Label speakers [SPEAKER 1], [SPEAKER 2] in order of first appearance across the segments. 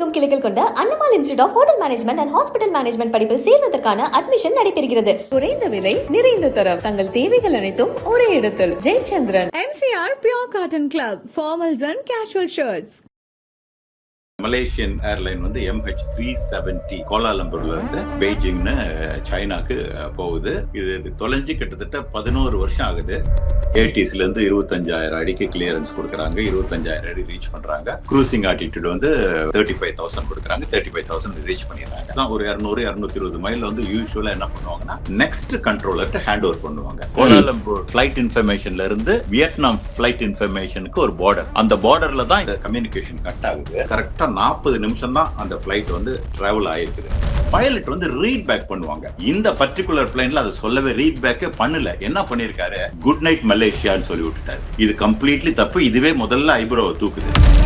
[SPEAKER 1] உலகெங்கும் கிளைகள் கொண்ட Annamal institute of hotel management and hospital management படிப்பில் சேர்வதற்கான அட்மிஷன் நடைபெறுகிறது. குறைந்த விலை நிறைந்த தரம். தங்கள் தேவைகள் அனைத்தும் ஒரே இடத்தில். Jayachandran.
[SPEAKER 2] MCR pure cotton club formals and casual shirts
[SPEAKER 3] Malaysian airline வந்து எம்ஹெச் த்ரீ செவன்டி கோலாலம்பூர்ல இருந்து பெய்ஜிங்னு சைனாக்கு போகுது. இது இது தொலைஞ்சு கிட்டத்தட்ட பதினோரு வருஷம் ஆகுது. ஏடிஸ்ல இருந்து இருபத்தஞ்சாயிரம் அடிக்கு கிளியரன்ஸ் கொடுக்குறாங்க. இருபத்தஞ்சாயிரம் அடி ரீச் பண்றாங்க. க்ரூசிங் ஆட்டிடியூட் வந்து தேர்ட்டி ஃபைவ் தௌசண்ட் கொடுக்குறாங்க. தேர்ட்டி ஃபைவ் தௌசண்ட் ரீச் பண்ணிடுறாங்க. தான் ஒரு இரநூறு இரநூத்தி இருபது மைல் வந்து யூஸ்வலா என்ன பண்ணுவாங்கன்னா நெக்ஸ்ட் கண்ட்ரோலர்கிட்ட ஹேண்ட் ஓவர் பண்ணுவாங்க. கோலாலம்பூர் ஃபிளைட் இன்ஃபர்மேஷன்ல இருந்து வியட்நாம் ஃபிளைட் இன்ஃபர்மேஷனுக்கு ஒரு பார்டர் அந்த பார்டர்ல தான் இந்த கம்யூனிகேஷன் கட் ஆகுது. கரெக்டா நாற்பது நிமிஷம் தான் அந்த ஃப்ளைட் வந்து டிராவல் ஆயிருக்குது. பைலட் வந்து ரீட் பேக் பண்ணுவாங்க. இந்த பர்டிகுலர் பிளைன்ல அதை சொல்லவே ரீட் பேக்கே பண்ணல. என்ன பண்ணிருக்காரு? குட் நைட் மலேசியான்னு சொல்லி விட்டுட்டாரு. இது கம்ப்ளீட்லி தப்பு. இதுவே முதல்ல ஐப்ரோவை தூக்குது.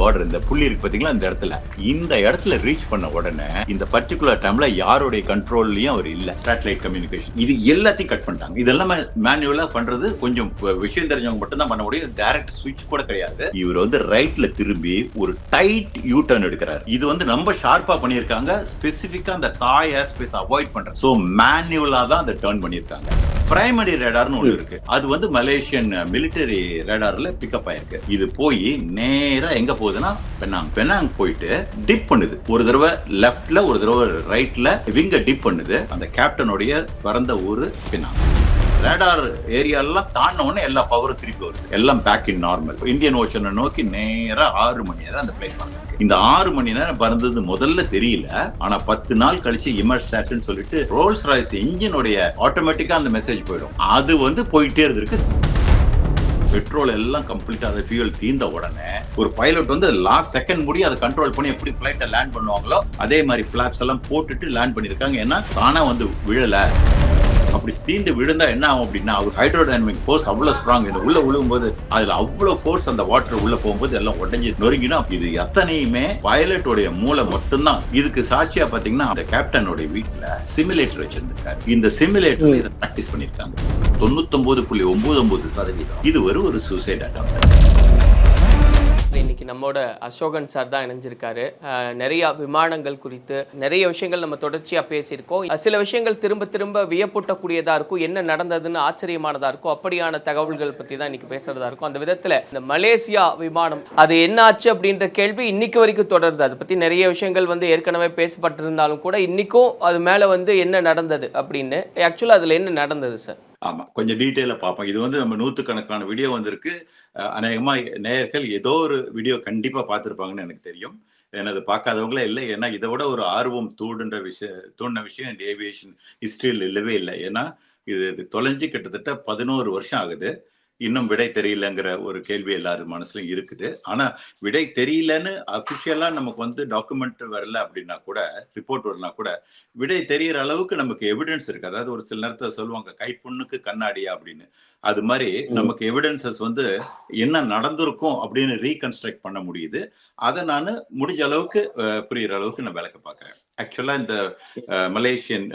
[SPEAKER 3] பார்டர் இந்த புள்ளி இருக்கு பாத்தீங்களா இந்த இடத்துல. இந்த இடத்துல ரீச் பண்ண உடனே இந்த பர்டிகுலர் டைம்ல யாருடைய கண்ட்ரோல்லையும் அவர் இல்ல. சேட்டலைட் கம்யூனிகேஷன் இது எல்லாத்தையும் கட் பண்ணிட்டாங்க. இதெல்லாம் மேனுவலா பண்றது கொஞ்சம் விஷயம் தெரிஞ்சவங்க மட்டும் தான் பண்ண முடியும். டைரக்ட் சுவிட்ச் கூட கிடையாது. இவர் வந்து ரைட்ல திரும்பி ஒரு டைட் யூ டர்ன் எடுக்கிறார். இது வந்து ரொம்ப ஷார்ப்பா பண்ணியிருக்காங்க. ஸ்பெசிபிக்கா அந்த தாய் ஏர்ஸ்பேஸ் அவாய்ட் பண்றாங்க ஸோ மேனுவலா தான் அதை டர்ன் பண்ணியிருக்காங்க. பிரைமரி ரேடார்னு ஒன்று இருக்கு. அது வந்து மலேசியன் மிலிட்டரி ரேடார்ல பிக்கப் ஆயிருக்கு. இது போய் நேரா எங்க போகுதுன்னா பெனாங் பெனாங் போயிட்டு டிப் பண்ணுது. ஒரு தடவை லெஃப்ட்ல ஒரு தடவை ரைட்ல விங்க டிப் பண்ணுது. அந்த கேப்டனுடைய பிறந்த ஊரு பெனாங் ரேடார் ஏரியாலாம் தாண்டின உடனே எல்லா பவரும் திருப்பி வருது. எல்லாம் பேக் இன் நார்மல் இந்தியன் ஓஷனை நோக்கி நேராக ஆறு மணி நேரம் அந்த பிளைன் பறந்து இந்த ஆறு மணி நேரம் பறந்தது முதல்ல தெரியல. ஆனா பத்து நாள் கழிச்சு இமர்சாட்னு சொல்லிட்டு ரோல்ஸ் ராய்ஸ் இன்ஜினுடைய ஆட்டோமேட்டிக்கா அந்த மெசேஜ் போயிடும். அது வந்து போயிட்டே இருந்திருக்கு. பெட்ரோல் எல்லாம் கம்ப்ளீட்டா அந்த ஃபியூல் தீர்ந்த உடனே ஒரு பைலட் வந்து லாஸ்ட் செகண்ட் முடி அதை கண்ட்ரோல் பண்ணி எப்படி ஃபிளைட்டை லேண்ட் பண்ணுவாங்களோ அதே மாதிரி ஃபிளாப்ஸ் எல்லாம் போட்டுட்டு லேண்ட் பண்ணியிருக்காங்க. ஏன்னா தானா வந்து விழலை. அப்படி தீந்து விழுந்தா என்ன ஆகும் அப்படின்னா அவர் ஹைட்ரோடைனமிக் ஃபோர்ஸ் அவ்வளவு ஸ்ட்ராங் இந்த உள்ள விழும்போது அதுல அவ்வளவு ஃபோர்ஸ் அந்த வாட்டர் உள்ள போகும்போது எல்லாம் உடஞ்சி நொறுங்கினா இது எத்தனையுமே பைலட்டோடைய மூளை மட்டும்தான். இதுக்கு சாட்சியா பாத்தீங்கன்னா அந்த கேப்டனுடைய வீட்டுல சிமுலேட்டர் வச்சிருந்திருக்காரு. இந்த சிமுலேட்டர் இதை ப்ராக்டிஸ் பண்ணிருக்காங்க. தொண்ணூத்தொன்பது புள்ளி ஒன்பது ஒன்பது சதவீதம். இது ஒரு ஒரு சூசைட் அட்டம்
[SPEAKER 4] இன்னைக்கு நம்மோட அசோகன் சார் தான் இணைஞ்சிருக்காரு. நிறைய விமானங்கள் குறித்து நிறைய விஷயங்கள் நம்ம தொடர்ச்சியா பேசியிருக்கோம். சில விஷயங்கள் திரும்ப திரும்ப வியப்பூட்டக்கூடியதாக இருக்கும். என்ன நடந்ததுன்னு ஆச்சரியமானதா இருக்கும். அப்படியான தகவல்கள் பத்தி தான் இன்னைக்கு பேசுறதா இருக்கும். அந்த விதத்துல இந்த மலேசியா விமானம் அது என்ன ஆச்சு அப்படின்ற கேள்வி இன்னைக்கு வரைக்கும் தொடருது. அதை பத்தி நிறைய விஷயங்கள் வந்து ஏற்கனவே பேசப்பட்டிருந்தாலும் கூட இன்னைக்கும் அது மேல வந்து என்ன நடந்தது அப்படின்னு ஆக்சுவலா அதுல என்ன நடந்தது சார்
[SPEAKER 3] ஆமா கொஞ்சம் டீட்டெயில பார்ப்போம். இது வந்து நம்ம நூற்றுக்கணக்கான வீடியோ வந்திருக்கு. அநேகமா நேயர்கள் ஏதோ ஒரு வீடியோ கண்டிப்பா பார்த்துருப்பாங்கன்னு எனக்கு தெரியும். ஏன்னா அது பார்க்காதவங்களே இல்லை. ஏன்னா இதை விட ஒரு ஆர்வம் தூண்டுன்ற விஷயம் தூண்டின விஷயம் இந்த ஏவியேஷன் ஹிஸ்டரியில் இல்லவே இல்லை. ஏன்னா இது இது தொலைஞ்சு கிட்டத்தட்ட பதினோரு வருஷம் ஆகுது. இன்னும் விடை தெரியலங்கிற ஒரு கேள்வி எல்லாரும் மனசுலயும் இருக்குது. ஆனா விடை தெரியலன்னு அபிஷியலா நமக்கு வந்து டாக்குமெண்ட் வரல அப்படின்னா கூட ரிப்போர்ட் வரலாம் கூட விடை தெரியற அளவுக்கு நமக்கு எவிடன்ஸ் இருக்கு. அதாவது ஒரு சில நேரத்துல சொல்லுவாங்க கைப்புண்ணுக்கு கண்ணாடியா? அப்படின்னு. அது மாதிரி நமக்கு எவிடன்சஸ் வந்து என்ன நடந்திருக்கும் அப்படின்னு ரீகன்ஸ்ட்ரக்ட் பண்ண முடியுது. அதை நான் முடிஞ்ச அளவுக்கு புரியுற அளவுக்கு நான் விளக்க பார்க்கறேன் ஆக்சுவலா இந்த மலேசியன்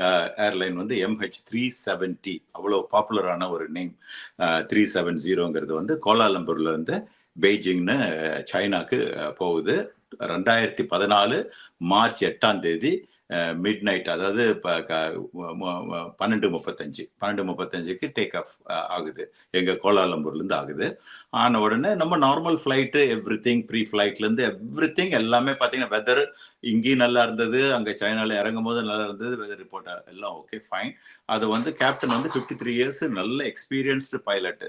[SPEAKER 3] ஏர்லைன் வந்து எம்ஹெச் த்ரீ செவன்டி அவ்வளோ பாப்புலரான ஒரு நேம் த்ரீ செவன் ஜீரோங்கிறது வந்து கோலாலம்பூர்ல இருந்து பெய்ஜிங்னு சைனாக்கு அஹ், போகுது. ரெண்டாயிரத்தி பதினாலு மார்ச் எட்டாம் தேதி மிட் நைட் அதாவது இப்போ பன்னெண்டு முப்பத்தஞ்சு பன்னெண்டு முப்பத்தஞ்சுக்கு டேக் ஆஃப் ஆகுது. எங்க கோலாலம்பூர்ல இருந்து ஆகுது. ஆன உடனே நம்ம normal flight everything free ஃபிளைட்லேருந்து எவ்ரி திங் எல்லாமே பார்த்தீங்கன்னா வெதர் இங்கேயும் நல்லா இருந்தது அங்கே சைனால இறங்கும் போது நல்லா இருந்தது வெதர் ரிப்போர்ட் எல்லாம் ஓகே ஃபைன் அது வந்து கேப்டன் வந்து ஃபிஃப்டி த்ரீ இயர்ஸ் நல்ல எக்ஸ்பீரியன்ஸ்டு பைலட்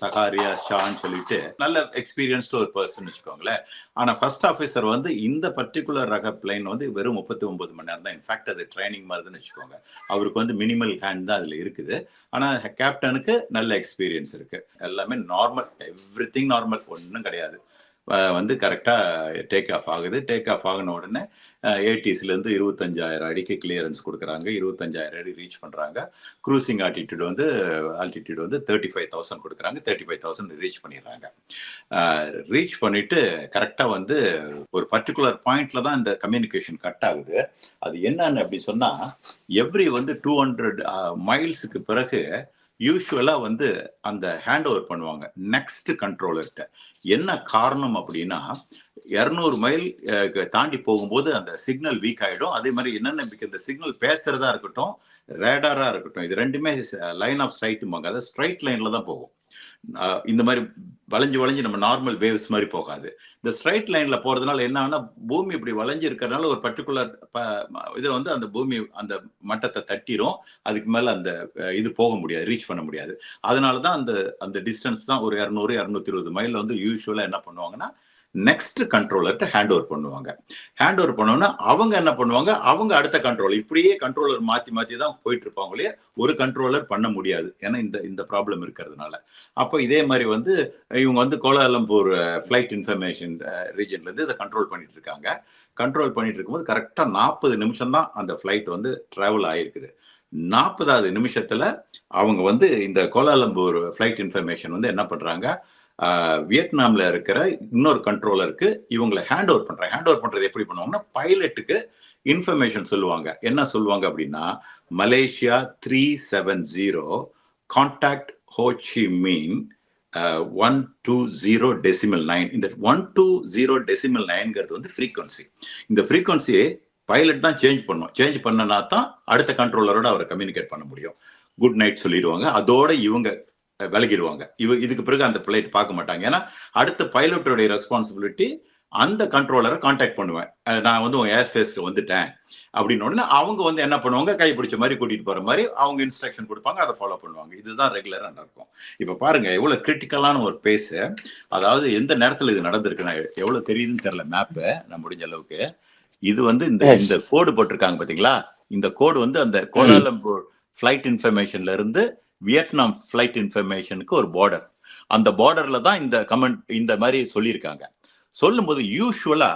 [SPEAKER 3] சகாரியா ஷான்னு சொல்லிட்டு நல்ல எக்ஸ்பீரியன்ஸ்டு ஒரு பர்சன் வச்சுக்கோங்களேன். ஆனா ஃபர்ஸ்ட் ஆஃபீஸர் வந்து இந்த பர்டிகுலர் ரக பிளைன் வந்து வெறும் முப்பத்தி ஒன்பது மணி நேரம் தான். இன்ஃபேக்ட் அது ட்ரைனிங் மாதிரின்னு வச்சுக்கோங்க. அவருக்கு வந்து மினிமல் ஹேண்ட் தான் அதுல இருக்குது. ஆனா கேப்டனுக்கு நல்ல எக்ஸ்பீரியன்ஸ் இருக்கு. எல்லாமே நார்மல் எவ்ரி திங் நார்மல் ஒன்றும் கிடையாது. வந்து கரெக்டாக டேக் ஆஃப் ஆகுது. டேக் ஆஃப் ஆகின உடனே ஏடிஸ்லேருந்து இருபத்தஞ்சாயிரம் அடிக்கு கிளியரன்ஸ் கொடுக்குறாங்க. இருபத்தஞ்சாயிரம் அடி ரீச் பண்ணுறாங்க க்ரூசிங் ஆல்டிடியூட் வந்து ஆல்டிடியூட் வந்து தேர்ட்டி ஃபைவ் தௌசண்ட் கொடுக்குறாங்க. தேர்ட்டி ஃபைவ் தௌசண்ட் ரீச் பண்ணிடுறாங்க ரீச் பண்ணிவிட்டு கரெக்டாக வந்து ஒரு பர்டிகுலர் பாயிண்ட்ல தான் இந்த கம்யூனிகேஷன் கட் ஆகுது. அது என்னன்னு அப்படி சொன்னால் எவ்ரி வந்து டூ ஹண்ட்ரட் மைல்ஸுக்கு பிறகு யூஸ்வலாக வந்து அந்த ஹேண்ட் ஓவர் பண்ணுவாங்க நெக்ஸ்ட் கண்ட்ரோலர்கிட்ட என்ன காரணம் அப்படின்னா இரநூறு மைல் தாண்டி போகும்போது அந்த சிக்னல் வீக் ஆகிடும் அதே மாதிரி என்னென்ன இந்த சிக்னல் பேசுறதா இருக்கட்டும் ரேடாராக இருக்கட்டும். இது ரெண்டுமே லைன் ஆஃப் ஸ்ட்ரைட்டுமாங்க அதாவது ஸ்ட்ரைட் லைனில் தான் போகும். இந்த மாதிரி வளைஞ்சு வளைஞ்சு நம்ம நார்மல் வேவ்ஸ் மாதிரி போகாது. இந்த ஸ்ட்ரைட் லைன்ல போறதுனால என்ன பூமி இப்படி வளைஞ்சு இருக்கிறதுனால ஒரு பர்டிகுலர் இது வந்து அந்த பூமி அந்த மட்டத்தை தட்டிரும். அதுக்கு மேல அந்த இது போக முடியாது ரீச் பண்ண முடியாது. அதனால தான் அந்த அந்த டிஸ்டன்ஸ் தான் ஒரு இரநூறு இரநூத்தி இருபது மைல் வந்து யூஸ்வலா என்ன பண்ணுவாங்கன்னா நெக்ஸ்ட் கண்ட்ரோலர்கிட்ட ஹேண்ட் ஓவர் பண்ணுவாங்க. ஹேண்ட் ஓவர் பண்ணோன்னா அவங்க என்ன பண்ணுவாங்க? அவங்க அடுத்த கண்ட்ரோல் இப்படியே கண்ட்ரோலர் மாத்தி மாத்தி தான் போயிட்டு இருப்பாங்களே ஒரு கண்ட்ரோலர் பண்ண முடியாது. ஏன்னா இந்த இந்த ப்ராப்ளம் இருக்கிறதுனால. அப்போ இதே மாதிரி வந்து இவங்க வந்து கோலாலம்பூர் ஃப்ளைட் இன்ஃபர்மேஷன் ரீஜன்ல இருந்து இதை கண்ட்ரோல் பண்ணிட்டு இருக்காங்க கண்ட்ரோல் பண்ணிட்டு இருக்கும்போது கரெக்டாக நாற்பது நிமிஷம் தான் அந்த ஃப்ளைட் வந்து டிராவல் ஆயிருக்குது. நாற்பதாவது நிமிஷத்துல அவங்க வந்து இந்த கோலாலம்பூர் ஃப்ளைட் இன்ஃபர்மேஷன் வந்து என்ன பண்றாங்க? வியட்நாமில் இருக்கிற இன்னொரு கண்ட்ரோலருக்கு இவங்களை ஹேண்ட் ஓவர் பண்றாங்க ஹேண்ட் ஓவர் பண்றது எப்படி பண்ணுவாங்கன்னா பைலட்டுக்கு இன்ஃபர்மேஷன் சொல்லுவாங்க. என்ன சொல்லுவாங்க அப்படின்னா Malaysia three seven zero contact Ho Chi Minh one two zero decimal nine இந்த ஒன் டூ ஜீரோ டெசிமல் நைன்ங்கிறது வந்து ஃப்ரீக்வன்சி இந்த ஃப்ரீக்வன்சியை பைலட் தான் சேஞ்ச் பண்ணும். சேஞ்ச் பண்ணனா தான் அடுத்த கண்ட்ரோலரோட அவரை கம்யூனிகேட் பண்ண முடியும். குட் நைட் சொல்லிடுவாங்க. அதோட இவங்க விலகிடுவாங்க. இவ இதுக்கு பிறகு அந்த பிளைட் பார்க்க மாட்டாங்க. ஏன்னா அடுத்த பைலட்டோடைய ரெஸ்பான்சிபிலிட்டி அந்த கண்ட்ரோலரை காண்டாக்ட் பண்ணுவேன். நான் வந்து உங்க ஏர் ஸ்பேஸ்க்கு வந்துட்டேன். அப்படின்னு உடனே அவங்க வந்து என்ன பண்ணுவாங்க? கை பிடிச்ச மாதிரி கூட்டிட்டு போற மாதிரி அவங்க இன்ஸ்ட்ரக்ஷன் கொடுப்பாங்க. அதை ஃபாலோ பண்ணுவாங்க. இதுதான் ரெகுலரா நடக்கும். இப்ப பாருங்க எவ்வளவு கிரிட்டிக்கலான ஒரு பேஸ் அதாவது எந்த நேரத்துல இது நடந்திருக்கு நான் எவ்வளவு தெரியுதுன்னு தெரியல மேப்பு நான் முடிஞ்ச அளவுக்கு. இது வந்து இந்த. இந்த கோடு போட்டிருக்காங்க பாத்தீங்களா? இந்த கோடு வந்து அந்த கோலாலம்பூர் ஃபிளைட் இன்ஃபர்மேஷன்ல இருந்து வியட்நாம் ஃப்ளைட் இன்ஃபர்மேஷனுக்கு ஒரு பார்டர் அந்த பார்டர்ல தான் இந்த கமெண்ட் இந்த மாதிரி சொல்லியிருக்காங்க. சொல்லும்போது யூஸ்வலா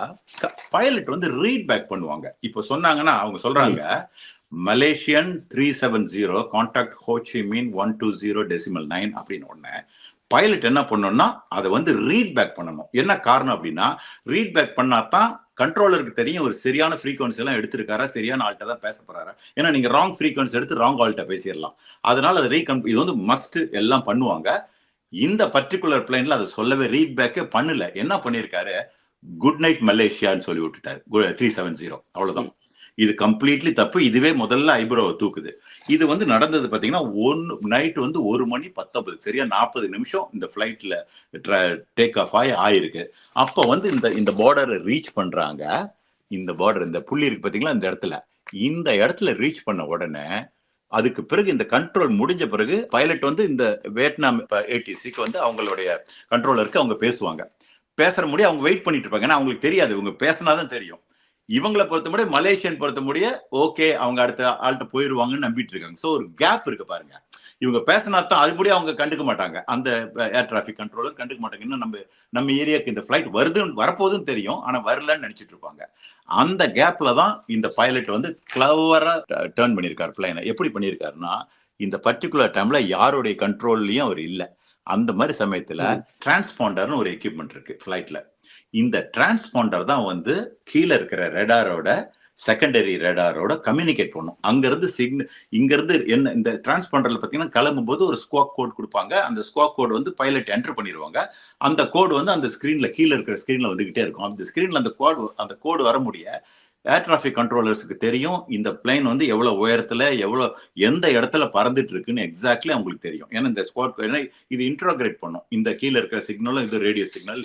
[SPEAKER 3] பைலட் வந்து ரீட் பேக் பண்ணுவாங்க. இப்போ சொன்னாங்கன்னா அவங்க சொல்றாங்க Malaysian three seven zero contact Ho Chi Minh one two zero decimal nine அப்படின்னு உடனே பைலட் என்ன பண்ணணும்னா அதை வந்து ரீட் பேக் பண்ணணும். என்ன காரணம் அப்படின்னா ரீட் பேக் பண்ணாதான் கண்ட்ரோலருக்கு தெரியும் ஒரு சரியான ஃப்ரீக்வன்சி எல்லாம் எடுத்திருக்காரா சரியான ஆள்கிட்ட தான் பேச போறாரா? ஏன்னா நீங்க ராங் ஃப்ரீக்வன்சி எடுத்து ராங் ஆள்கிட்ட பேசிடலாம். அதனால அதை ரீகன் இது வந்து மஸ்ட் எல்லாம் பண்ணுவாங்க. இந்த பர்டிகுலர் பிளைன்ல அதை சொல்லவே ரீட் பேக்கே பண்ணல. என்ன பண்ணியிருக்காரு குட் நைட் மலேசியான்னு சொல்லி விட்டுட்டாரு. த்ரீ செவன் ஜீரோ அவ்வளவுதான். இது கம்ப்ளீட்லி தப்பு. இதுவே முதல்ல ஐப்ரோவை தூக்குது. இது வந்து நடந்தது பார்த்தீங்கன்னா ஒன்று நைட் வந்து ஒரு மணி பத்தொன்பது சரியா நாற்பது நிமிஷம் இந்த ஃப்ளைட்டில் டேக் ஆஃப் ஆகி ஆயிருக்கு. அப்போ வந்து இந்த இந்த பார்டரை ரீச் பண்ணுறாங்க இந்த பார்டர் இந்த புள்ளி இருக்கு பார்த்தீங்களா இந்த இடத்துல. இந்த இடத்துல ரீச் பண்ண உடனே அதுக்கு பிறகு இந்த கண்ட்ரோல் முடிஞ்ச பிறகு பைலட் வந்து இந்த வியட்நாம் ஏடிசிக்கு வந்து அவங்களுடைய கண்ட்ரோலருக்கு அவங்க பேசுவாங்க. பேசுற முடியும் அவங்க வெயிட் பண்ணிட்டு இருப்பாங்க. ஏன்னா அவங்களுக்கு தெரியாது. இவங்க பேசினா தான் தெரியும். இவங்களை பொறுத்த முடிய மலேசியன் பொறுத்த முடிய ஓகே அவங்க அடுத்த ஆள்கிட்ட போயிருவாங்கன்னு நம்பிட்டு இருக்காங்க. ஸோ ஒரு கேப் இருக்கு பாருங்க. இவங்க பேசினா தான் அது முடிய அவங்க கண்டுக்க மாட்டாங்க. அந்த ஏர் டிராஃபிக் கண்ட்ரோலர் கண்டுக்க மாட்டாங்க. இன்னும் நம்ம நம்ம ஏரியாக்கு இந்த ஃபிளைட் வருதுன்னு வரப்போகுதுன்னு தெரியும். ஆனா வரலன்னு நினைச்சிட்டு இருப்பாங்க. அந்த கேப்ல தான் இந்த பைலட் வந்து கிளவரா டேர்ன் பண்ணியிருக்காரு பிளைனை எப்படி பண்ணியிருக்காருன்னா இந்த பர்டிகுலர் டைம்ல யாருடைய கண்ட்ரோல்லயும் அவர் இல்லை. அந்த மாதிரி சமயத்துல டிரான்ஸ்பாண்டர்னு ஒரு எக்யூப்மெண்ட் இருக்கு ஃபிளைட்ல இந்த டிரான்ஸ்பாண்டர் தான் வந்து கீழே இருக்கிற ரெடாரோட செகண்டரி ரெடாரோட கம்யூனிகேட் பண்ணும். அங்கேருந்து சிக்னல் சிக்ன என்ன இந்த டிரான்ஸ்பாண்டர்ல பார்த்தீங்கன்னா கிளம்பும் போது ஒரு ஸ்குவாக் கோட் கொடுப்பாங்க. அந்த ஸ்குவாக் கோட் வந்து பைலட் என்டர் பண்ணிடுவாங்க. அந்த கோடு வந்து அந்த ஸ்கிரீன்ல கீழே இருக்கிற ஸ்கிரீன்ல வந்துகிட்டே இருக்கும். அந்த ஸ்கிரீன்ல அந்த கோடு அந்த கோடு வர முடிய ஏர் டிராஃபிக் கண்ட்ரோலர்ஸ்க்கு தெரியும் இந்த பிளைன் வந்து எவ்வளோ உயரத்தில் எவ்வளோ எந்த இடத்துல பறந்துட்டு இருக்குன்னு எக்ஸாக்ட்லி அவங்களுக்கு தெரியும். ஏன்னா இந்த ஸ்குவாட் ஏன்னா இது இன்ட்ரோகிரேட் பண்ணும். இந்த கீழே இருக்கிற சிக்னலும் இது ரேடியோ சிக்னல்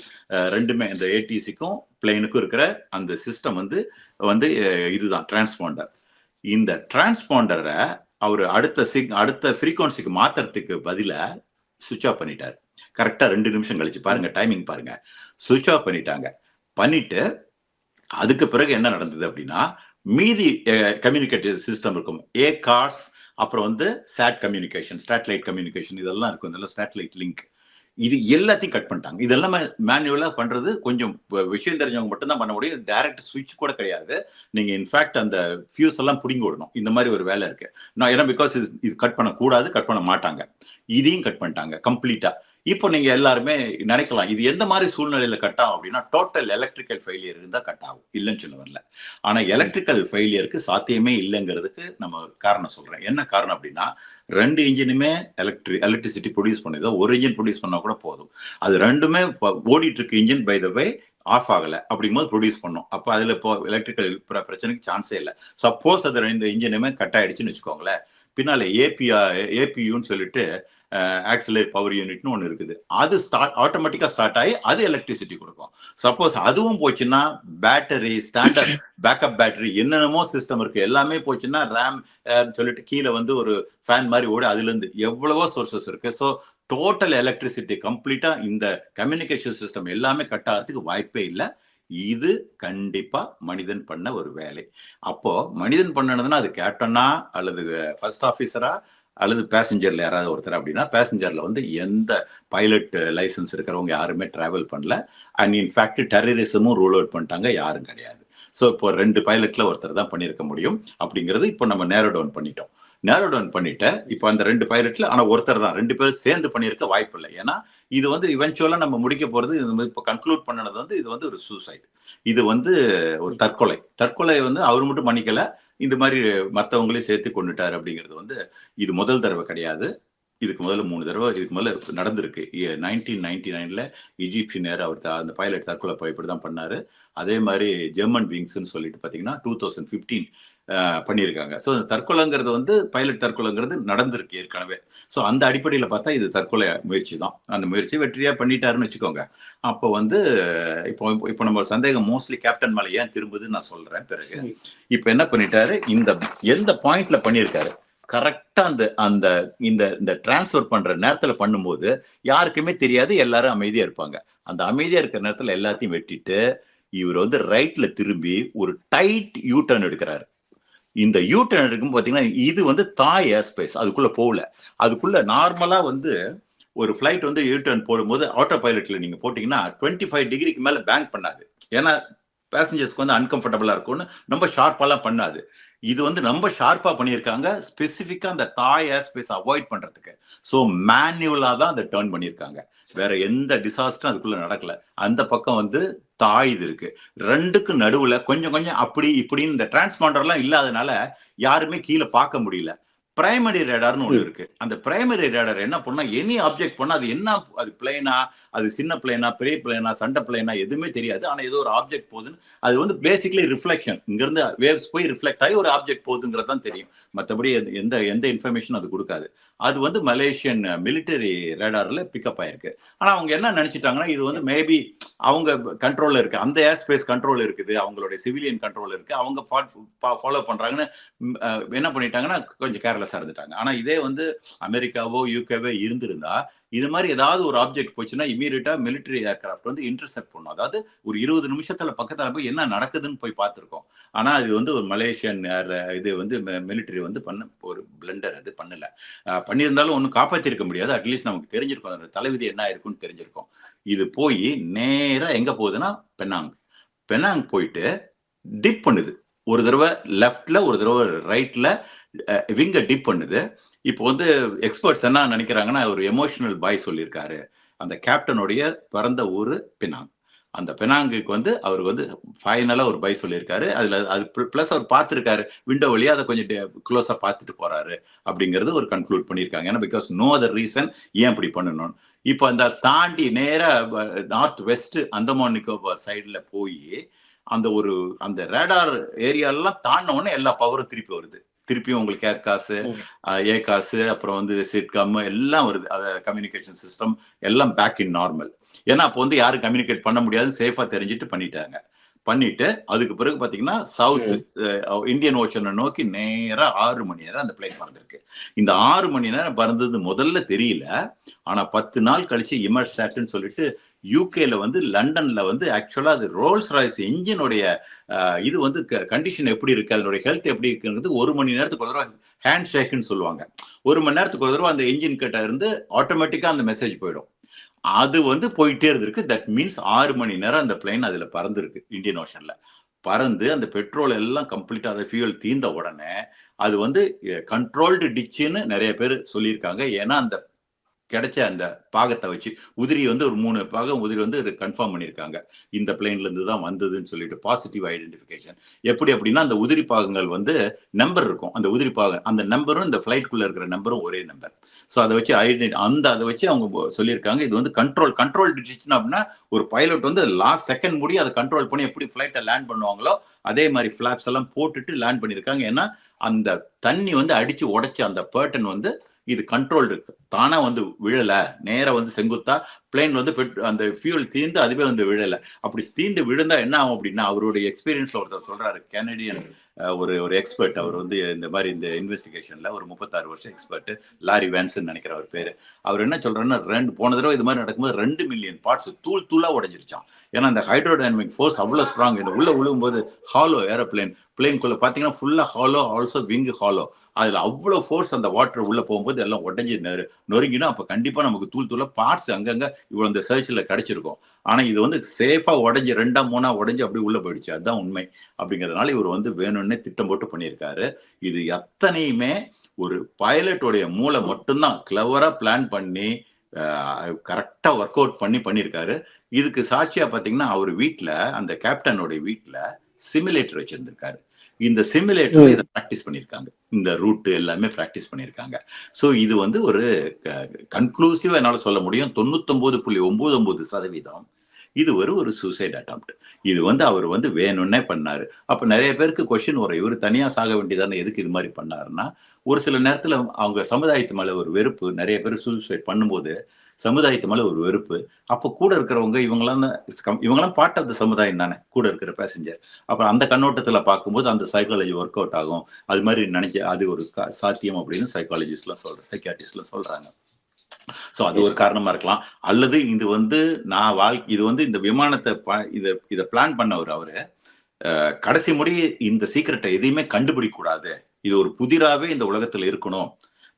[SPEAKER 3] ரெண்டுமே இந்த ஏடிசிக்கும் பிளைனுக்கும் இருக்கிற அந்த சிஸ்டம் வந்து வந்து இதுதான் டிரான்ஸ்பாண்டர் இந்த டிரான்ஸ்பாண்டரை அவர் அடுத்த சிக் அடுத்த ஃப்ரீக்வன்சிக்கு மாத்துறதுக்கு பதிலாக சுவிட்ச் ஆஃப் பண்ணிட்டார். கரெக்டாக ரெண்டு நிமிஷம் கழிச்சு பாருங்க டைமிங் பாருங்க. சுவிட்ச் ஆஃப் பண்ணிட்டாங்க. பண்ணிட்டு அதுக்கு பிறகு என்ன நடந்தது அப்படின்னா மீதி கம்யூனிகேட்டிவ் சிஸ்டம் இருக்கும். ஏ கார்ஸ் அப்புறம் வந்து சேட் கம்யூனிகேஷன் சேட்டலைட் கம்யூனிகேஷன் இதெல்லாம் இருக்கும். இதெல்லாம் சேட்டலைட் லிங்க் இது எல்லாத்தையும் கட் பண்ணிட்டாங்க. இதெல்லாம் மேனுவலாக பண்ணுறது கொஞ்சம் விஷயம் தெரிஞ்சவங்க மட்டும்தான் பண்ண முடியும். டைரக்ட் சுவிட்ச் கூட கிடையாது. நீங்கள் இன்ஃபேக்ட் அந்த ஃபியூஸ் எல்லாம் பிடிங்கி விடணும். இந்த மாதிரி ஒரு வேலை இருக்குது நான் ஏன்னா பிகாஸ் இது இது கட் பண்ணக்கூடாது கட் பண்ண மாட்டாங்க. இதையும் கட் பண்ணிட்டாங்க கம்ப்ளீட்டாக இப்போ நீங்க எல்லாருமே நினைக்கலாம் இது எந்த மாதிரி சூழ்நிலையில கட் ஆகும் அப்படின்னா டோட்டல் எலக்ட்ரிக்கல் ஃபெயிலியர் இருந்தா கட் ஆகும். இல்லைன்னு சொல்ல வரல. ஆனா எலக்ட்ரிக்கல் ஃபெயிலியருக்கு சாத்தியமே இல்லைங்கிறதுக்கு நம்ம காரணம் சொல்றேன். என்ன காரணம் அப்படின்னா ரெண்டு இன்ஜினுமே எலக்ட்ரி எலக்ட்ரிசிட்டி ப்ரொடியூஸ் பண்ணுது ஒரு இன்ஜின் ப்ரொடியூஸ் பண்ணா கூட போதும். அது ரெண்டுமே ஓடிட்டு இருக்கு engine by the way off ஆகல அப்படிங்கும்போது ப்ரொடியூஸ் பண்ணோம். அப்போ அதுல இப்போ எலக்ட்ரிக்கல் பிரச்சனைக்கு சான்ஸே இல்லை. சப்போஸ் அது ரெண்டு இன்ஜினுமே கட் ஆயிடுச்சுன்னு வச்சுக்கோங்களேன். பின்னால ஏபிஆ ஏபியூன்னு சொல்லிட்டு ஆக்சிலரி பவர் யூனிட்னு ஒன்று இருக்குது. அது ஸ்டார்ட் ஆட்டோமேட்டிக்காக ஸ்டார்ட் ஆகி அது எலக்ட்ரிசிட்டி கொடுக்கும். சப்போஸ் அதுவும் போச்சுன்னா பேட்டரி ஸ்டாண்டர்ட் பேக்கப் பேட்டரி என்னென்னமோ சிஸ்டம் இருக்குது எல்லாமே போச்சுன்னா ரேம் சொல்லிட்டு கீழே வந்து ஒரு ஃபேன் மாதிரி ஓடி அதுலேருந்து எவ்வளவோ சோர்சஸ் இருக்குது ஸோ டோட்டல் எலக்ட்ரிசிட்டி கம்ப்ளீட்டாக இந்த கம்யூனிகேஷன் சிஸ்டம் எல்லாமே கட் ஆகிறதுக்கு வாய்ப்பே இல்லை. இது கண்டிப்பா மனிதன் பண்ண ஒரு வேலை. அப்போ மனிதன் பண்ணனதுன்னா அது கேப்டனா அல்லது ஃபர்ஸ்ட் ஆஃபீஸரா அல்லது பேசஞ்சர்ல யாராவது ஒருத்தர் அப்படின்னா பேசஞ்சர்ல வந்து எந்த பைலட் லைசன்ஸ் இருக்கிறவங்க யாருமே டிராவல் பண்ணல. அண்ட் இன்ஃபேக்ட் டெரரிசமும் ரூல் அவுட் பண்ணிட்டாங்க யாரும் கிடையாது. ஸோ இப்போ ரெண்டு பைலட்ல ஒருத்தர் தான் பண்ணியிருக்க முடியும் அப்படிங்கிறது இப்போ நம்ம நேரோ டவுன் பண்ணிட்டோம். நேரோ டவுன் பண்ணிட்டு இப்போ அந்த ரெண்டு பைலட்ல ஆனால் ஒருத்தர் தான் ரெண்டு பேரும் சேர்ந்து பண்ணியிருக்க வாய்ப்பு இல்லை. ஏன்னா இது வந்து இவென்ச்சுவலாக நம்ம முடிக்க போகிறது இது இப்போ கன்க்ளூட் பண்ணது வந்து இது வந்து ஒரு சூசைட் இது வந்து ஒரு தற்கொலை. தற்கொலை வந்து அவர் மட்டும் பண்ணிக்கல இந்த மாதிரி மற்றவங்களையும் சேர்த்து கொண்டுட்டாரு அப்படிங்கிறது வந்து இது முதல் தடவை கிடையாது. இதுக்கு முதல்ல மூணு தடவை இதுக்கு முதல்ல நடந்திருக்கு. நைன்டீன் நைன்டி நைன்ல இஜிப்சியன் ஏர் அவர் த- அந்த பைலட் தற்கொலை இப்படி தான் பண்ணாரு. அதே மாதிரி ஜெர்மன் விங்ஸ்னு சொல்லிட்டு பார்த்தீங்கன்னா டூ தௌசண்ட் ஃபிஃப்டீன் பண்ணியிருக்காங்க. ஸோ தற்கொலைங்கிறது வந்து பைலட் தற்கொலைங்கிறது நடந்திருக்கு ஏற்கனவே. ஸோ அந்த அடிப்படையில் பார்த்தா இது தற்கொலை முயற்சி தான். அந்த முயற்சி வெற்றியா பண்ணிட்டாருன்னு வச்சுக்கோங்க. அப்போ வந்து இப்போ இப்போ நம்ம சந்தேகம் மோஸ்ட்லி கேப்டன் மேலே ஏன் திரும்புதுன்னு நான் சொல்றேன் பிறகு. இப்போ என்ன பண்ணிட்டாரு? இந்த எந்த பாயிண்ட்ல பண்ணியிருக்காரு? கரெக்டா அந்த அந்த இந்த இந்த டிரான்ஸ்ஃபர் பண்ற நேரத்துல பண்ணும்போது யாருக்குமே தெரியாது எல்லாரும் அமைதியா இருப்பாங்க. அந்த அமைதியா இருக்கிற நேரத்துல எல்லாத்தையும் வெட்டிட்டு இவர் வந்து ரைட்ல திரும்பி ஒரு டைட் யூ டர்ன் எடுக்கிறாரு. இந்த யூ இருக்கும் பார்த்தீங்கன்னா இது வந்து தாய் ஏர் அதுக்குள்ளே போகல. அதுக்குள்ள நார்மலாக வந்து ஒரு ஃப்ளைட் வந்து யூட்டர்ன் போடும்போது ஆட்டோ பைலட்டில் நீங்கள் போட்டிங்கன்னா டுவெண்ட்டி ஃபைவ் டிகிரிக்கு மேலே பேங்க் பண்ணாது. ஏன்னா பேசஞ்சர்ஸ்க்கு வந்து அன்கம்ஃபர்டபுளாக இருக்கும்னு ரொம்ப ஷார்ப்பாலாம் பண்ணாது. இது வந்து ரொம்ப ஷார்ப்பாக பண்ணியிருக்காங்க ஸ்பெசிஃபிக்காக அந்த தாய் ஏர்ஸ்பேஸ் அவாய்ட் பண்ணுறதுக்கு ஸோ மேன்யூலாக தான் அதை டேர்ன் பண்ணியிருக்காங்க. வேற எந்த டிசாஸ்டரும் அதுக்குள்ள நடக்கல. அந்த பக்கம் வந்து தாய் இது இருக்கு. ரெண்டுக்கு நடுவுல கொஞ்சம் கொஞ்சம் அப்படி இப்படின்னு இந்த டிரான்ஸ்பாண்டர்லாம் இல்லாதனால யாருமே கீழே பார்க்க முடியல. பிரைமரி ரேடார்னு ஒன்று இருக்கு. அந்த பிரைமரி ரேடார் என்ன பண்ணா எனி ஆப்ஜெக்ட் பண்ணா அது என்ன அது பிளேனா அது சின்ன பிளேனா பெரிய பிளேனா சண்டை பிளேனா எதுவுமே தெரியாது. ஆனா ஏதோ ஒரு ஆப்ஜெக்ட் போகுதுன்னு அது வந்து பேசிக்கலி ரிஃப்ளெக்ஷன் இங்க இருந்து வேவ்ஸ் போய் ரிஃப்ளெக்ட் ஆகி ஒரு ஆப்ஜெக்ட் போகுதுங்கிறது தான் தெரியும். மற்றபடி எந்த எந்த இன்ஃபர்மேஷன் அது கொடுக்காது. அது வந்து மலேசியன் மிலிட்டரி ரேடார்ல பிக்கப் ஆயிருக்கு. ஆனா அவங்க என்ன நினைச்சிட்டாங்கன்னா இது வந்து மேபி அவங்க கண்ட்ரோல்ல இருக்கு. அந்த ஏர் ஸ்பேஸ் கண்ட்ரோல் இருக்குது. அவங்களுடைய சிவிலியன் கண்ட்ரோல் இருக்கு. அவங்க ஃபாலோ அஹ், என்ன பண்ணிட்டாங்கன்னா கொஞ்சம் கேர்லெஸ்ஸா இருந்துட்டாங்க. ஆனா இதே வந்து அமெரிக்காவோ யூகேவோ இருந்திருந்தா இது மாதிரி ஏதாவது ஒரு ஆப்ஜெக்ட் போச்சுன்னா இமீடியட்டா மிலிட்டரி ஏர்கிராஃப்ட் வந்து இன்டர்செப்ட் பண்ணும். அதாவது ஒரு இருபது நிமிஷத்துல பக்கத்துல போய் என்ன நடக்குதுன்னு போய் பார்த்துருக்கோம். ஆனா இது வந்து ஒரு மலேசியன் இது வந்து மிலிட்டரி வந்து பண்ண ஒரு பிளண்டர் அது பண்ணல. பண்ணியிருந்தாலும் ஒன்றும் காப்பாற்றிருக்க முடியாது. அட்லீஸ்ட் நமக்கு தெரிஞ்சிருக்கும். அதோட தலைவிதி என்ன இருக்குன்னு தெரிஞ்சிருக்கும். இது போய் நேரா எங்க போகுதுன்னா பெனாங் பெனாங் போயிட்டு டிப் பண்ணுது. ஒரு தடவை லெஃப்ட்ல ஒரு தடவை ரைட்ல விங்க டிப் பண்ணுது. இப்போ வந்து எக்ஸ்பர்ட்ஸ் என்ன நினைக்கிறாங்கன்னா ஒரு எமோஷனல் பாய் சொல்லியிருக்காரு. அந்த கேப்டனுடைய பிறந்த ஊர் பினாங் அந்த பெனாங்குக்கு வந்து அவர் வந்து ஃபைனலாக ஒரு பை சொல்லியிருக்காரு. அதில் அது ப்ளஸ் அவர் பார்த்துருக்காரு. விண்டோ வழியாக அதை கொஞ்சம் க்ளோஸாக பார்த்துட்டு போகிறாரு அப்படிங்கிறது ஒரு கன்க்ளூட் பண்ணியிருக்காங்க. ஏன்னா பிகாஸ் நோ அதர் ரீசன் ஏன் இப்படி பண்ணணும்? இப்போ அந்த தாண்டி நேராக நார்த் வெஸ்ட் அந்தமான் நிக்கோபார் போய் அந்த ஒரு அந்த ரேடார் ஏரியாலாம் தாண்டின உடனே எல்லா பவரும் திருப்பி வருது. திருப்பியும் உங்களுக்கு ஏர் காசு ஏ காசு அப்புறம் வந்து சிட்காம் எல்லாம் வருது. அதை கம்யூனிகேஷன் சிஸ்டம் எல்லாம் பேக் இன் நார்மல் ஏன்னா அப்போ வந்து யாரும் கம்யூனிகேட் பண்ண முடியாதுன்னு சேஃபா தெரிஞ்சுட்டு பண்ணிட்டாங்க. பண்ணிட்டு அதுக்கு பிறகு பாத்தீங்கன்னா சவுத் இந்தியன் ஓஷனை நோக்கி நேரா ஆறு மணி நேரம் அந்த பிளேன் பறந்திருக்கு. இந்த ஆறு மணி நேரம் பறந்தது முதல்ல தெரியல. ஆனா பத்து நாள் கழிச்சு இமர்சாட்னு சொல்லிட்டு யூகேல வந்து லண்டன்ல வந்து ஆக்சுவலா அது ரோல்ஸ் ராய்ஸ் இன்ஜினுடைய இது வந்து கண்டிஷன் எப்படி இருக்கு? அதனுடைய ஹெல்த் எப்படி இருக்குங்கிறது ஒரு மணி நேரத்துக்கு ஒரு தடவை ஹேண்ட் ஷேக்குன்னு சொல்லுவாங்க. ஒரு மணி நேரத்துக்கு ஒரு தடவை அந்த இன்ஜின் கிட்ட இருந்து ஆட்டோமேட்டிக்கா அந்த மெசேஜ் போயிடும். அது வந்து போயிட்டே இருந்திருக்கு. தட் மீன்ஸ் ஆறு மணி நேரம் அந்த பிளைன் அதுல பறந்துருக்கு இந்தியன் ஓஷன்ல பறந்து அந்த பெட்ரோல் எல்லாம் கம்ப்ளீட்டாக அந்த ஃபியூல் தீர்ந்த உடனே அது வந்து கண்ட்ரோல்டு டிச்சுன்னு நிறைய பேர் சொல்லியிருக்காங்க. ஏன்னா அந்த கிடைச்ச அந்த பாகத்தை வச்சு உதிரி வந்து ஒரு மூணு பாகம் உதிரி வந்து கன்ஃபார்ம் பண்ணியிருக்காங்க. இந்த பிளேன்ல இருந்து தான் வந்ததுன்னு சொல்லிட்டு பாசிட்டிவ் ஐடென்டிஃபிகேஷன் எப்படி அப்படின்னா அந்த உதிரி பாகங்கள் வந்து நம்பர் இருக்கும். அந்த உதிரி பாகம் அந்த நம்பரும் இந்த ஃபிளைட்குள்ள இருக்கிற நம்பரும் ஒரே நம்பர் ஸோ அதை வச்சு ஐடென்டி அந்த அதை வச்சு அவங்க சொல்லியிருக்காங்க. இது வந்து கண்ட்ரோல் கண்ட்ரோல் டிசிஷன் அப்படின்னா ஒரு பைலட் வந்து லாஸ்ட் செகண்ட் முடி அதை கண்ட்ரோல் பண்ணி எப்படி ஃபிளைட்டை லேண்ட் பண்ணுவாங்களோ அதே மாதிரி ஃபிளாப்ஸ் எல்லாம் போட்டுட்டு லேண்ட் பண்ணியிருக்காங்க. ஏன்னா அந்த தண்ணி வந்து அடிச்சு உடைச்ச அந்த பேர்டன் வந்து இது கண்ட்ரோல் இருக்கு. தானா வந்து விழல. நேரா வந்து செங்குத்தா பிளேன் வந்து பெட்- அந்த ஃபியூல் தீர்ந்து அதுவே வந்து விழல. அப்படி தீந்து விழுந்தா என்ன ஆகும் அப்படின்னா அவருடைய எக்ஸ்பீரியன்ஸ்ல ஒருத்தர் சொல்றாரு கெனடியன் ஒரு ஒரு எக்ஸ்பர்ட் அவர் வந்து இந்த மாதிரி இந்த இன்வெஸ்டிகேஷன்ல ஒரு முப்பத்தாறு வருஷம் எக்ஸ்பர்ட் லாரி வேன்ஸ்ன்னு நினைக்கிற அவர் பேரு. அவர் என்ன சொல்றாருன்னா ரெண்டு போன தடவை இது மாதிரி நடக்கும்போது ரெண்டு மில்லியன் பார்ட்ஸ் தூள் தூளா உடஞ்சிருச்சான் ஏன்னா அந்த ஹைட்ரோடைனமிக் ஃபோர்ஸ் அவ்வளவு ஸ்ட்ராங் இந்த உள்ள விழுகும்போது ஹாலோ ஏரோப்ளேன் பிளேன்குள்ள பாத்தீங்கன்னா ஃபுல்லா ஹாலோ ஆல்சோ விங் ஹாலோ அதுல அவ்வளவு ஃபோர்ஸ் அந்த வாட்டர் உள்ள போகும்போது எல்லாம் உடஞ்சி நொறுங்கினா அப்போ கண்டிப்பாக நமக்கு தூள் தூளா பார்ட்ஸ் அங்கங்கே இவ்வளவு இந்த சர்ச்சில் கிடச்சிருக்கும். ஆனால் இது வந்து சேஃபாக உடஞ்சி ரெண்டாம் மூணா உடஞ்சி அப்படி உள்ளே போயிடுச்சு. அதுதான் உண்மை. அப்படிங்கிறதுனால இவர் வந்து வேணும்னே திட்டம் போட்டு பண்ணியிருக்காரு. இது எத்தனையுமே ஒரு பைலட்டோடைய மூளை மட்டும்தான். கிளவராக பிளான் பண்ணி கரெக்டாக ஒர்க் அவுட் பண்ணி பண்ணியிருக்காரு. இதுக்கு சாட்சியாக பார்த்தீங்கன்னா அவர் வீட்டில் அந்த கேப்டனுடைய வீட்டில் சிமுலேட்டர் வச்சுருந்துருக்காரு. இந்த சிமுலேட்டர் இதை ப்ராக்டிஸ் பண்ணியிருக்காங்க. இந்த ரூட் எல்லாமே ப்ராக்டிஸ் பண்ணியிருக்காங்க. ஸோ இது வந்து ஒரு கன்க்ளூசிவா என்னால சொல்ல முடியும். தொண்ணூத்தொன்பது புள்ளி ஒன்பது ஒன்பது சதவீதம் இது ஒரு ஒரு சூசைட் அட்டம்ப்ட் இது வந்து அவர் வந்து வேணும்னே பண்ணாரு. அப்ப நிறைய பேருக்கு கொஸ்டின் வரும். இவர் தனியா சாக வேண்டியதானே எதுக்கு இது மாதிரி பண்ணாருன்னா ஒரு சில நேரத்துல அவங்க சமுதாயத்து மேல ஒரு வெறுப்பு நிறைய பேர் சூசைட் பண்ணும்போது சமுதாயத்து மேல ஒரு வெறுப்பு. அப்போ கூட இருக்கிறவங்க இவங்கெல்லாம் தான் இவங்கெல்லாம் பார்ட் ஆஃப் த சமுதாயம் தானே. கூட இருக்கிற பேசஞ்சர் அப்புறம் அந்த கண்ணோட்டத்துல பார்க்கும்போது அந்த சைக்காலஜி ஒர்க் அவுட் ஆகும். அது மாதிரி நினைச்ச அது ஒரு சாத்தியம் அப்படின்னு சைக்காலஜிஸ்ட்லாம் சொல்ற சைக்காட்டிஸ்ட்லாம் சொல்றாங்க. சோ அது ஒரு காரணமா இருக்கலாம். அல்லது இது வந்து நான் வாழ்க்கை இது வந்து இந்த விமானத்தை இதை இத இத பிளான் பண்ணவர் அவரு. கடைசி முடி இந்த சீக்கிரட்டை எதையுமே கண்டுபிடிக்க கூடாது. இது ஒரு புதிராவே இந்த உலகத்துல இருக்கணும்.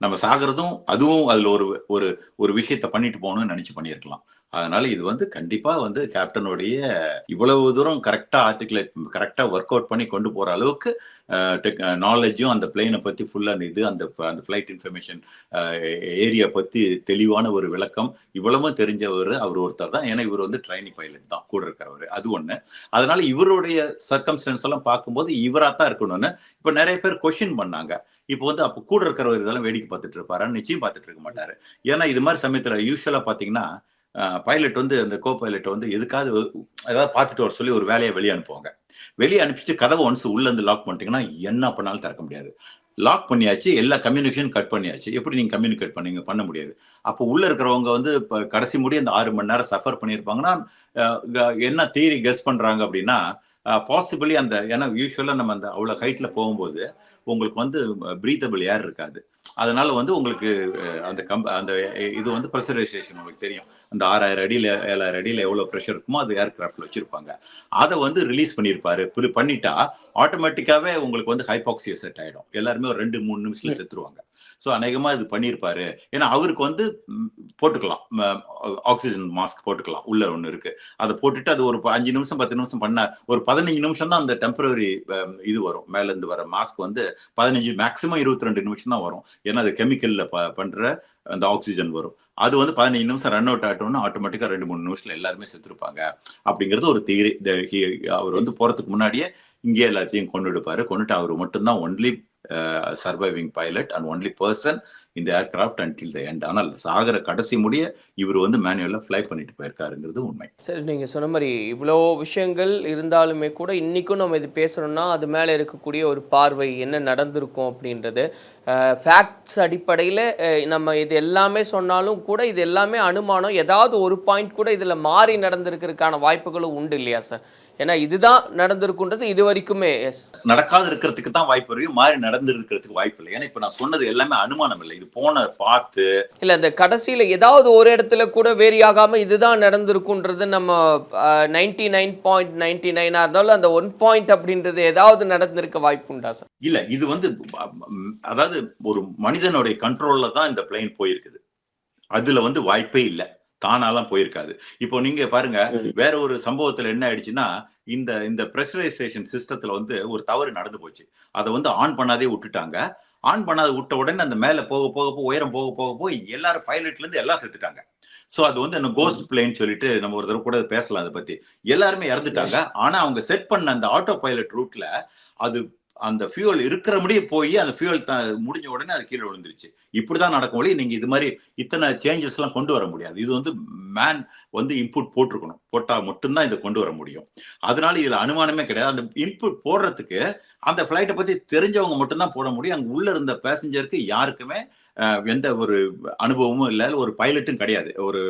[SPEAKER 3] நம்ம சாகிறதும் அதுவும் அதுல ஒரு ஒரு ஒரு விஷயத்த பண்ணிட்டு போகணும்னு நினைச்சு பண்ணியிருக்கலாம். அதனால இது வந்து கண்டிப்பா வந்து கேப்டனுடைய இவ்வளவு தூரம் கரெக்டா ஆர்டிகுலேட் கரெக்டா ஒர்க் அவுட் பண்ணி கொண்டு போற அளவுக்கு நாலேஜும் அந்த பிளெயினை பத்தி ஃபுல்லா இது அந்த அந்த ஃபிளைட் இன்ஃபர்மேஷன் ஏரியா பத்தி தெளிவான ஒரு விளக்கம் இவ்வளவும் தெரிஞ்சவர் அவர் ஒருத்தர் தான். ஏன்னா இவர் வந்து ட்ரைனிங் பைலட் தான் கூட இருக்கிறவர். அது ஒண்ணு. அதனால இவருடைய சர்க்கம்ஸ்டன்ஸ் எல்லாம் பார்க்கும்போது இவரா தான் இருக்கணும்னு இப்ப நிறைய பேர் கொஸ்டின் பண்ணாங்க. இப்போ வந்து அப்போ கூட இருக்கிறவர் இதெல்லாம் வேடிக்கை பார்த்துட்டு இருப்பாரான்னு நிச்சயம் பார்த்துட்டு இருக்க மாட்டாரு. ஏன்னா இது மாதிரி சமயத்தில் யூஸ்வலாக பார்த்தீங்கன்னா பைலட் வந்து அந்த கோ பைலட் வந்து எதுக்காவது ஏதாவது பார்த்துட்டு வர சொல்லி ஒரு வேலையை வெளியே அனுப்புவாங்க. வெளியே அனுப்பிச்சு கதவை ஒன்ஸ் உள்ள இருந்து லாக் பண்ணிட்டீங்கன்னா என்ன பண்ணாலும் திறக்க முடியாது. லாக் பண்ணியாச்சு எல்லா கம்யூனிகேஷன் கட் பண்ணியாச்சு. எப்படி நீங்க கம்யூனிகேட் பண்ணீங்க? பண்ண முடியாது. அப்போ உள்ள இருக்கிறவங்க வந்து இப்போ கடைசி முடி அந்த ஆறு மணி நேரம் சஃபர் பண்ணியிருப்பாங்கன்னா என்ன தியரி கெஸ் பண்றாங்க அப்படின்னா பாசிபிளி அந்த ஏன்னா யூஸ்வலா நம்ம அந்த அவ்வளவு ஹைட்ல போகும்போது உங்களுக்கு வந்து பிரீத்தபிள் ஏர் இருக்காது. அதனால வந்து உங்களுக்கு அந்த கம்ப அந்த இது வந்து ப்ரெஷரைசேஷன் உங்களுக்கு தெரியும். அந்த ஆறாயிரம் அடியில ஏழாயிரம் அடியில எவ்வளவு ப்ரெஷர் இருக்குமோ அது ஏர்கிராஃப்ட்ல வச்சிருப்பாங்க. அதை வந்து ரிலீஸ் பண்ணியிருப்பாரு. இப்படி பண்ணிட்டா ஆட்டோமேட்டிக்காவே உங்களுக்கு வந்து ஹைபாக்சியா செட் ஆயிடும். எல்லாருமே ஒரு ரெண்டு மூணு நிமிஷத்துல செத்துருவாங்க. ஸோ அநேகமா இது பண்ணியிருப்பாரு ஏன்னா அவருக்கு வந்து போட்டுக்கலாம். ஆக்சிஜன் மாஸ்க் போட்டுக்கலாம். உள்ள ஒன்று இருக்கு. அதை போட்டுட்டு அது ஒரு அஞ்சு நிமிஷம் பத்து நிமிஷம் பண்ண ஒரு பதினஞ்சு நிமிஷம் தான் அந்த டெம்பரரி இது வரும். மேலேருந்து வர மாஸ்க் வந்து பதினஞ்சு மேக்ஸிமம் இருபத்தி ரெண்டு நிமிஷம் தான் வரும். ஏன்னா அது கெமிக்கல்ல பண்ற அந்த ஆக்சிஜன் வரும். அது வந்து பதினஞ்சு நிமிஷம் ரன் அவுட் ஆட்டோம்னா ஆட்டோமேட்டிக்காக ரெண்டு மூணு நிமிஷத்தில் எல்லாருமே செத்துருப்பாங்க. அப்படிங்கிறது ஒரு தியரி அவர் வந்து போகிறதுக்கு முன்னாடியே இங்கே எல்லாத்தையும் கொண்டு எடுப்பாரு கொண்டுட்டு அவர் மட்டும்தான் only surviving pilot and only person இந்த ஏர்கிராஃப்ட் அன்டில் த எண்ட் ஆனால் சாகர கடைசி முடிய இவர் வந்து மேனுவலா ஃபிளை பண்ணிட்டு போயிருக்காருங்கிறது உண்மை.
[SPEAKER 4] சரி நீங்கள் சொன்ன மாதிரி இவ்வளோ விஷயங்கள் இருந்தாலுமே கூட இன்றைக்கும் நம்ம இது பேசுகிறோம்னா அது மேலே இருக்கக்கூடிய ஒரு பார்வை என்ன நடந்திருக்கும் அப்படின்றது ஃபேக்ட்ஸ் அடிப்படையில் நம்ம இது எல்லாமே சொன்னாலும் கூட இது எல்லாமே அனுமானம் ஏதாவது ஒரு பாயிண்ட் கூட இதில் மாறி நடந்திருக்கிறதுக்கான வாய்ப்புகளும் உண்டு இல்லையா சார்? ஏன்னா இதுதான் நடந்திருக்குன்றது இது வரைக்குமே
[SPEAKER 3] நடக்காத இருக்கிறதுக்கு தான் வாய்ப்பு இருக்கு மாறி நடந்திருக்கிறதுக்கு வாய்ப்பு இல்லை. ஏன்னா இப்ப நான் சொன்னது எல்லாமே அனுமானம் இல்லை. இது போன பார்த்து
[SPEAKER 4] இல்லை இந்த கடைசியில் ஏதாவது ஒரு இடத்துல கூட வேரி ஆகாமல் இதுதான் நடந்திருக்குன்றது நம்ம நைன்டி நைன் பாயிண்ட் நைன்டி நைனாக இருந்தாலும் அந்த ஒன் பாயிண்ட் அப்படின்றது ஏதாவது நடந்திருக்க வாய்ப்பு உண்டா சார்
[SPEAKER 3] இல்ல இது வந்து அதாவது ஒரு மனிதனுடைய கண்ட்ரோல்ல தான் இந்த பிளேன் போயிருக்குது. அதுல வந்து வாய்ப்பே இல்ல. தானாலாம் போயிருக்காது. இப்போ நீங்க பாருங்க வேற ஒரு சம்பவத்துல என்ன ஆயிடுச்சுன்னா இந்த இந்த ப்ரெஷரைசேஷன் சிஸ்டத்துல வந்து ஒரு தவறு நடந்து போச்சு. அதை வந்து ஆன் பண்ணாதே விட்டுட்டாங்க. ஆன் பண்ணாத விட்ட உடனே அந்த மேல போக போக போக உயரம் போக போக போக எல்லாரும் பைலட்ல இருந்து எல்லாம் செத்துட்டாங்க. சோ அது வந்து என்ன கோஸ்ட் பிளேன் சொல்லிட்டு நம்ம ஒரு தடவை கூட பேசலாம் அதை பத்தி. எல்லாருமே இறந்துட்டாங்க. ஆனா அவங்க செட் பண்ண அந்த ஆட்டோ பைலட் ரூட்ல அது அந்த ஃபியூல் இருக்கிற முடிய போய் அந்த ஃபியூல் முடிஞ்ச உடனே அது கீழே விழுந்துருச்சு. இப்படிதான் நடக்கும் ஒளி நீங்க இது மாதிரி இத்தனை சேஞ்சஸ் எல்லாம் கொண்டு வர முடியாது. இது வந்து மேன் வந்து இன்புட் போட்டிருக்கணும். போட்டா மட்டும்தான் இதை கொண்டு வர முடியும். அதனால இதுல அனுமானமே கிடையாது. அந்த இன்புட் போடுறதுக்கு அந்த ஃப்ளைட்டை பத்தி தெரிஞ்சவங்க மட்டும்தான் போட முடியும். அங்க உள்ள இருந்த பேசஞ்சருக்கு யாருக்குமே எந்த ஒரு அனுபவமும் இல்லை. ஒரு பைலட்டும் கிடையாது. ஒரு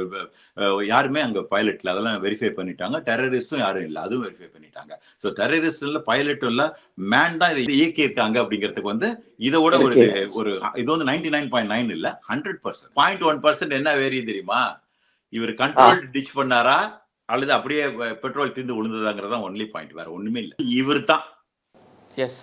[SPEAKER 3] யாருமே அங்க பைலட்ல அதெல்லாம் வெரிஃபை பண்ணிட்டாங்க. டெரரிஸ்டும் யாரும் இல்லை. அதுவும் வெரிஃபை பண்ணிட்டாங்க. ஸோ டெரரிஸ்ட் இல்ல பைலட்டும் இல்ல மேன் தான் இதை இயக்கி இருக்காங்க அப்படிங்கிறதுக்கு வந்து இதை விட ஒரு ஒரு இது வந்து நைன்டி நைன் பாயிண்ட் நைன் இல்ல. Hundred percent point one percent என்ன வேரி தெரியுமா? இவர் கண்ட்ரோல் டிச் பண்ணாரா? அல்லது அப்படியே பெட்ரோல் தீர்ந்து விழுந்ததாங்கிறதா ஒன்லி பாயிண்ட் வேற ஒண்ணுமே இல்ல. இவர் தான்
[SPEAKER 4] எஸ்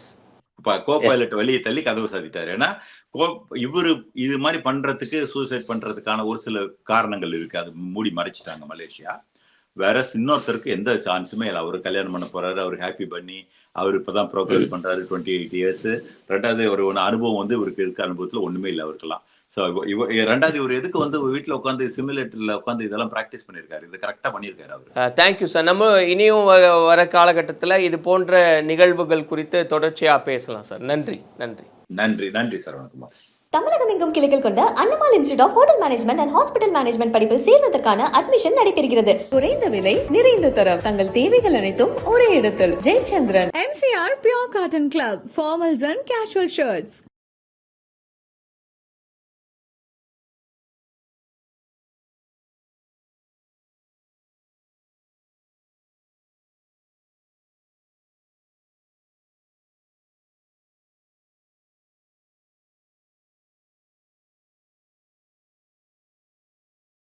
[SPEAKER 3] கோ பைலட் வெளியே தள்ளி கதவு சாத்திட்டாரு. ஏன்னா கோ இவரு இது மாதிரி பண்றதுக்கு சூசைட் பண்றதுக்கான ஒரு சில காரணங்கள் இருக்கு. அது மூடி மறைச்சிட்டாங்க மலேசியா. வேற இன்னொருத்தருக்கு எந்த சான்ஸுமே இல்லை. அவர் கல்யாணம் பண்ண போறாரு அவர் ஹாப்பி பண்ணி அவர் இப்பதான் ப்ரோக்ரஸ் பண்றாரு டுவெண்ட்டி எயிட் இயர்ஸ் ரெண்டாவது ஒரு ஒன்று அனுபவம் வந்து இவருக்கு இருக்க அனுபவத்துல ஒண்ணுமே இல்லை அவருக்கெல்லாம். ஸோ ரெண்டாவது இவர் எதுக்கு வந்து வீட்டுல உட்காந்து சிமுலேட்டர்ல உட்காந்து இதெல்லாம் ப்ராக்டிஸ் பண்ணியிருக்காரு இது கரெக்டா பண்ணியிருக்காரு அவர்.
[SPEAKER 4] தேங்க்யூ சார் நம்ம இனியும் வர வர காலகட்டத்தில் இது போன்ற நிகழ்வுகள் குறித்து தொடர்ச்சியாக பேசலாம் சார் நன்றி நன்றி.
[SPEAKER 3] நன்றி நன்றி சரவணகுமார்
[SPEAKER 1] தமிழகம் எங்கும் கிளைகள் கொண்ட Annamal institute of hotel management and hospital management படிப்பில் சேர்வதற்கான அட்மிஷன் நடைபெறுகிறது.
[SPEAKER 2] குறைந்த விலை நிறைந்த தரம். தங்கள் தேவைகள் அனைத்தும் ஒரே இடத்தில்.
[SPEAKER 1] Jayachandran.
[SPEAKER 2] MCR Pure Cotton Club, formals and casual shirts.